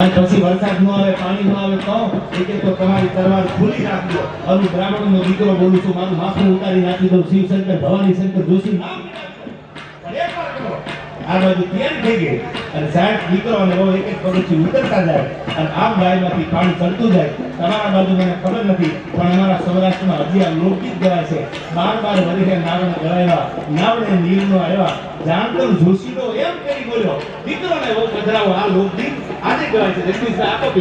પછી વરસાદ ન આવે, પાણી ન આવે તો કે તમારી તરવાર ખુલી રાખજો. હવે બ્રાહ્મણનો દીકરો બોલું છું, મારું માથું ઉતારી નાખી દઉં, શિવશંકર, ભવાની શંકર, જોશી, નામ. આ બાજુ તૈયારી થઈ ગઈ? અને સાહેબ દીકરો અને એક એક પગથી ઉતરતા જાય અને આમ ગાયમાંથી પાણી ચડતું જાય. તમારા બાજુ મને ખબર નથી, પણ અમારા સૌરાષ્ટ્રમાં હજી આ લોકગીત ગવાય છે. બાર બાર વરિહે નાવણ ગવાયા નાવણે નીરનો આવ્યા. જાણતર જોશીનો એમ કરી બોલ્યો, દીકરોને બહુ પધરાવો, આ લોકગીત Hi there guys, and this is the Apple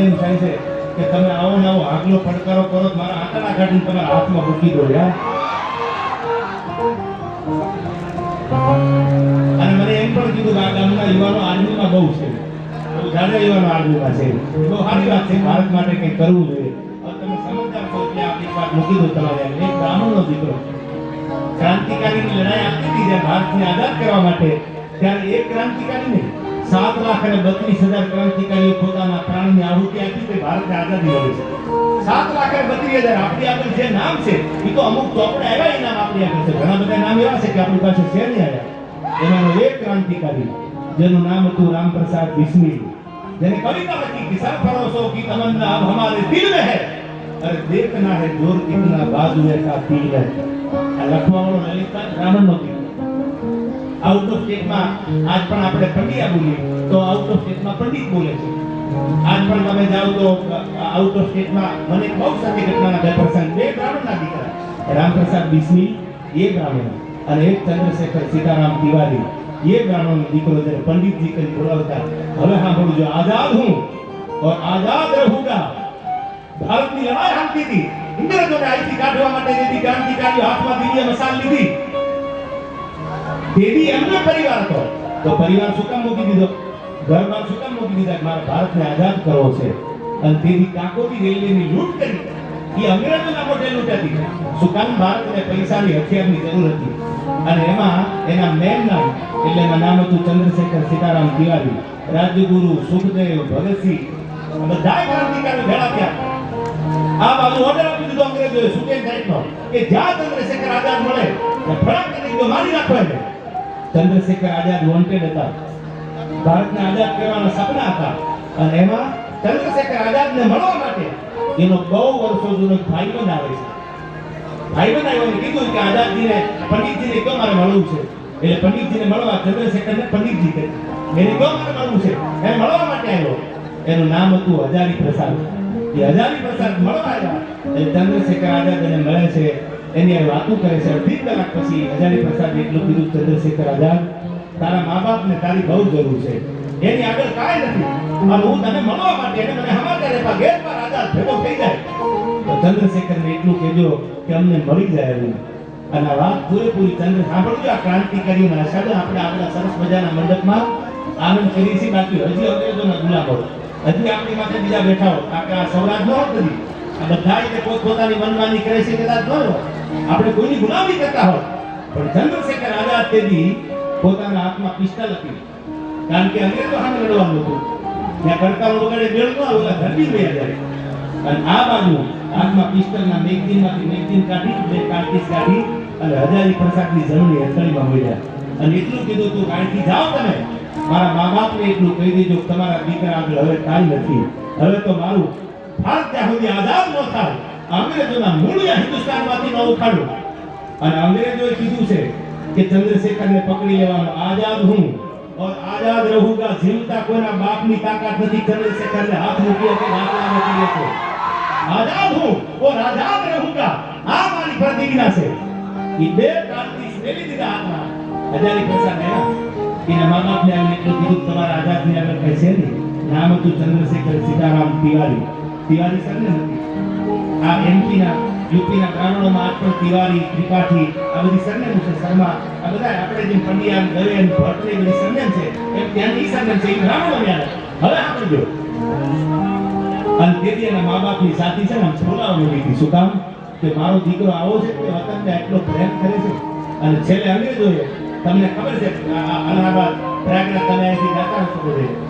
એમ થાય છે કે તમે આવો ને આવો, આગલો પડકારો કરો મારા આંકડા કાઢીને તમારા હાથમાં મૂકી દો, યાર. અને મને એમ પણ કીધું કે આ ગામના યુવાનો આર્મીમાં બહુ છે. બહુ યુવાનો આર્મીમાં છે. બહુ સારી વાત છે. ભારત માટે કંઈક કરવું જોઈએ. તમે સમજદાર છો એટલે આપણી વાત મૂકી દો તમારે. એક બ્રાહ્મણનો દીકરો ક્રાંતિકારીની લડાઈ આપી દીધી ભારતને આઝાદ કરવા માટે. ત્યારે એક ક્રાંતિકારી નહીં. સાત લાખ અને બત્રીસ હજાર ક્રાંતિકારીઓ પોતાના પ્રાણની આહુતિ આપી તે ભારતને આઝાદી મળી છે સાત લાખ અને બત્રીસ હજાર આપણી આગળ જે નામ છે એ તો અમુક ચોપડા એવા ઇનામ આપણી આગળ છે ઘણા બધા નામ એવા છે કે આપણી પાસે છે નહીં આવ્યા એમાંનો એક ક્રાંતિકારી જેનું નામ હતું રામપ્રસાદ બિસ્મિલ જેને કવિતા લખી कि सब भरोसों की तमन्ना अब हमारे दिल में है अरे देखना है जोर कितना बाजुए का तिल है આ લખવાવાળો લલિતભાઈ બ્રાહ્મણનો દીકરો આઉટ ઓફ સ્ટેટમાં આજ પણ આપણે પંડ્યા બોલીએ તો આઉટ ઓફ સ્ટેટમાં પંડિત બોલે છે આજ પણ તમે જાઓ તો આઉટ ઓફ સ્ટેટમાં મને એક બહુ સારી ઘટનાના બે પ્રસંગ બે બ્રાહ્મણના દીકરા રામપ્રસાદ બિસ્મિલ એ બ્રાહ્મણ અને એક ચંદ્રશેખર સીતારામ તિવારી એ બ્રાહ્મણનો દીકરો જ્યારે પંડિતજી કરી બોલાવતા હવે સાંભળજો આઝાદ હું और आजाद रहूंगा ભારતની લડાઈ હાલતી હતી ઇંગ્રેજોને અહીંથી કાઢવા માટે જેથી ક્રાંતિકારીઓ હાથમાં દિવ્ય મસાલ લીધી તેથી એમનો પરિવાર હતો તો પરિવાર શું કામ મૂકી દીધો? ઘરમાં શું કામ મૂકી દીધા? મારા ભારતને આઝાદ કરવો છે. અને તેથી કાકોતી રેલવેની લૂંટ કરી. એ અંગ્રેજોના મોઢે લૂંટાતી. શું કામ? ભારતને પૈસાની હથિયારની જરૂર હતી. અને એમાં એના મેન નામ એટલે એમાં નામ હતું ચંદ્રશેખર સીતારામ તિવારી, રાજગુરુ સુખદેવ ભગતસિંહ બધા ક્રાંતિકારી ભેળા થયા. આ બાજુ ઓર્ડર આપી દીધો અંગ્રેજોએ. સુકેન સાહેબનો? કે જ્યાં ચંદ્રશેખર આઝાદ મળે ફળાક કરી દીધો મારી નાખો એને ચંદ્રશેખર આઝાદ વોન્ટેડ હતા. ભારતને આઝાદ કરવાના સપના હતા. અને એમાં ચંદ્રશેખર આઝાદને મળવા માટે એનો બહુ વર્ષો જૂનો ભાઈબંધ આવે છે. ભાઈબંધ આવ્યો કીધું કે આઝાદજીને પંડિતજીને કહો મારે મળવું છે. એટલે પંડિતજીને મળવા ચંદ્રશેખરને પંડિતજી કહે એને કહો મારે મળવું છે. એ મળવા માટે આવ્યો. એનું નામ હતું હજારી પ્રસાદ. એ હજારી પ્રસાદ મળવા આવ્યા. એટલે ચંદ્રશેખર આઝાદ એને મળે છે. એની વાતો કરે છે. અડધી કલાક પછી હજારી પ્રસાદ એટલું કીધું, ચંદ્રશેખર આઝાદ, તારા મા બાપને તારી બહુ જરૂર છે. એની આગળ કાંઈ નથી. અને હું તને મળવા માટે એને મને સમાચાર આપ્યા ઘેર પર આઝાદ ભેગો થઈ જાય. તો ચંદ્રશેખરને એટલું કહેજો કે અમને મળી જાય એવું અને વાત પૂરેપૂરી ચંદ્ર સાંભળજો, આ ક્રાંતિકારીઓના શબ્દ આપણે આપણા સરસ મજાના મંડપમાં આનંદ કરીએ છીએ. બાકી હજી અંગ્રેજોના ગુલામો હજી આપણી માથે બીજા બેઠા હોય આ સૌરાષ્ટ્ર ન હોત આ બધા પોતપોતાની મનમાની કરે છે કદાચ ન હોય આપણે કોઈની ગુલામી કરતા હોય. પણ ચંદ્રશેખર આઝાદ તેથી પોતાના હાથમાં પિસ્તલ હતી કારણ કે અંગ્રેજો સામે લડવાનું હતું. ત્યાં કડકારો વગાડે મેળ ન આવે ઓલા ધરતી વયા જાય. અને આ બાજુ હાથમાં પિસ્તલના મેગઝીનમાંથી મેગઝીન કાઢી બે કાર્તીસ કાઢી અને હજારી ફરસાકની જમણી હથેળીમાં મળ્યા અને એટલું કીધું તું અહીંથી જાઓ તમે. મારા મા બાપને એટલું કહી દેજો તમારા દીકરા આગળ હવે કાંઈ નથી. હવે તો મારું ભારત ત્યાં સુધી આઝાદ ન થાય. અંગ્રેજોના મૂળિયા હિન્દુસ્તાનમાંથી ન ઉખાડો અને અંગ્રેજોએ કીધું છે કે ચંદ્રશેખરને પકડી લેવાનો આઝાદ હું और आजाद रहूंगा જીવતા કોઈના બાપની તાકાત નથી ચંદ્રશેખરને હાથ મૂકી કે દાખલા મૂકી છે આઝાદ હું और आजाद रहूंगा આ મારી પ્રતિજ્ઞા છે ઈ બે ક્રાંતિ મેલી દીધા હાથમાં હજારી પ્રસાદ એના એના મા બાપને આવીને એટલું કીધું કે તમારા આઝાદની આગળ કઈ છે નહીં નામ હતું ચંદ્રશેખર સીતારામ તિવારી તિવારી સર ને નથી આ એમપીના, યુપીના ગ્રામીણોમાં આજ તિવારી ત્રિપાઠી, આ બધી સરનેમ છે, શર્મા. આ બધા આપણે જેમ પંડ્યા ને ભટ્ટ બધી સરનેમ છે. એમ ત્યાંની સરનેમ છે એ ગ્રામીણો યાદ હવે આપણે જો અને તેથી એના મા બાપની સાથી છે ને, આમ લીધી. શું કામ? કે મારો દીકરો આવો છે કે વતનને એટલો પ્રેમ કરે છે. અને છેલ્લે અંગ્રેજોએ તમને ખબર છે અલ્હાબાદ પ્રયાગરાજ તમે અહીંથી જાતા હશો બધે.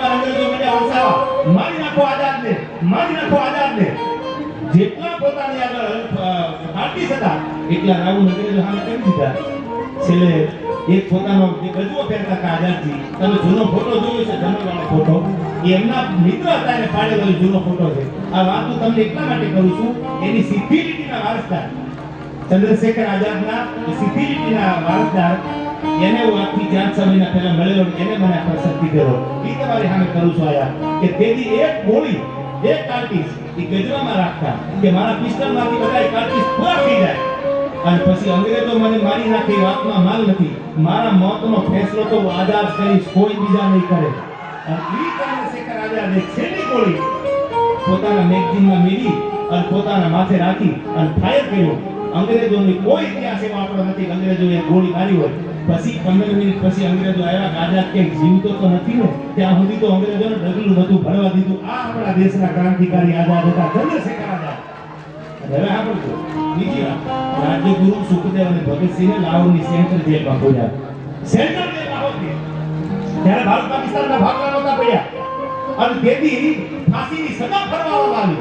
ગોળીબાર અંગ્રેજો મારી નાખો આઝાદને તમે જૂનો ફોટો જોયો છે એમના મિત્ર હતા પાડેલો જૂનો ફોટો છે આ વાત તમને એટલા માટે કરું છું એની સીધી લીટીના વારસદાર ચંદ્રશેખર આઝાદના સીધી લીટીના વારસદાર એને હું આજથી ચાર સમયના પહેલા મળેલો એને મને પ્રસંગ કીધેલો એ તમારી સામે કરું છું આયા કે તેની એક ગોળી, એક કાર્ટીસ એ ગજવામાં રાખતા કે મારા પિસ્તલમાંથી બધા કાર્ટીસ પૂરા જાય. અને પછી અંગ્રેજો મને મારી નાખે વાતમાં માલ નથી. મારા મોતનો ફેસલો તો આઝાદ કરીશ, કોઈ બીજા નહીં કરે. અને ઈ ચંદ્રશેખર આઝાદે છેલ્લી ગોળી પોતાના મેગઝીનમાં મેલી અને પોતાના માથે રાખી અને ફાયર કર્યો. અંગ્રેજોની કોઈ ઇતિહાસ એવો આપણો નથી. અંગ્રેજોએ ગોળી મારી હોય. પછી પંદર મિનિટ પછી અંગ્રેજો આવ્યા કે આઝાદ જીવતો તો નથી ને, ત્યાં સુધી તો અંગ્રેજોને ડગલું નતું ભરવા દીધું. આ આપણા દેશના ક્રાંતિકારી આઝાદ હતા, ચંદ્રશેખર આઝાદ. હવે હવે સાંભળજો બીજી વાત. રાજ્યગુરુ સુખદેવ અને ભગતસિંહને લાહોરની સેન્ટ્રલ જેલમાં પૂર્યા સેન્ટ્રલ જેલમાં હોતી ત્યારે ભારત પાકિસ્તાનના ભાગલા નહોતા પડ્યા. અને તેથી ફાંસીની સજા ફરમાવવામાં આવી.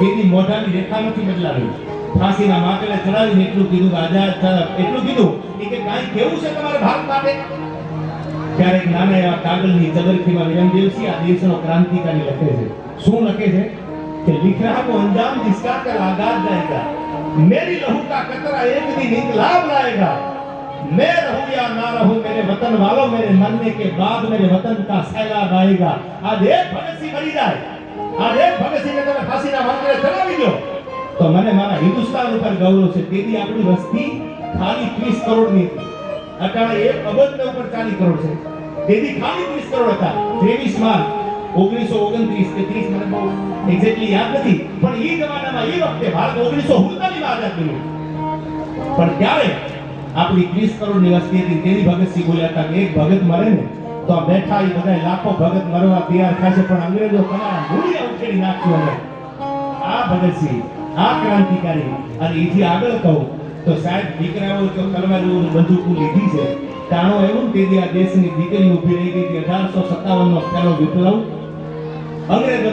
તેની મોઢાની રેખા નથી બદલાવી. ફાંસીના માટલે ચડાવીને એટલું કીધું કે આઝાદ થા- એટલું કીધું એ કે કાંઈ કેવું છે તમારે ભારત માટે ત્યારે એક નાના એવા કાગળની ચબરખીમાં વિરમદેવસિંહ આ દેશનો ક્રાંતિકારી લખે છે શું લખે છે कि लिख रहा वो अंजाम जिसका कल आगाज जाएगा मेरी लहू का कतरा एक दिन इनकलाब लाएगा मैं रहूं या ना रहूं मेरे वतन वालों मेरे मरने के बाद मेरे वतन का सैलाब आएगा आज एक भगत सिंह मरी જાય आज એક ભગત સિંહને તમે ફાંસીના વાંકડે ચડાવી દો તો મને મારા હિન્દુસ્તાન ઉપર ગૌરવ છે. તેથી આપણી વસ્તી ખાલી 30 કરોડની હતી. અત્યારે એક અબજને ઉપર 40 કરોડ છે. તેથી ખાલી 30 કરોડ હતા. 23 માર્ચ ઓગણીસો ઓગણત્રીસ કે ત્રીસ મને બહુ એક્ઝેક્ટલી યાદ નથી. પણ એ જમાનામાં એ વખતે ભારત ઓગણીસો હુડતાલીસમાં આઝાદ બન્યું પણ ત્યારે આપણી ત્રીસ કરોડની વસ્તી હતી. તેની ભગતસિંહ બોલ્યા હતા એક ભગત મરે ને તો આ બેઠા એ બધા લાખો ભગત મરવા તૈયાર થશે પણ અંગ્રેજો તમારા મૂળિયા ઉખેડી અમે આ ભગતસિંહ આ ક્રાંતિકારી. અને એથી આગળ કહું, તો સાહેબ, દીકરાઓ તો બધું બંદૂકો લીધી છે, તાણો એવું તે તેથી આ દેશની દીકરી ઊભી રહી ગઈ હતી અઢારસો સત્તાવન નો પહેલો વિપ્લવ અંગ્રેજો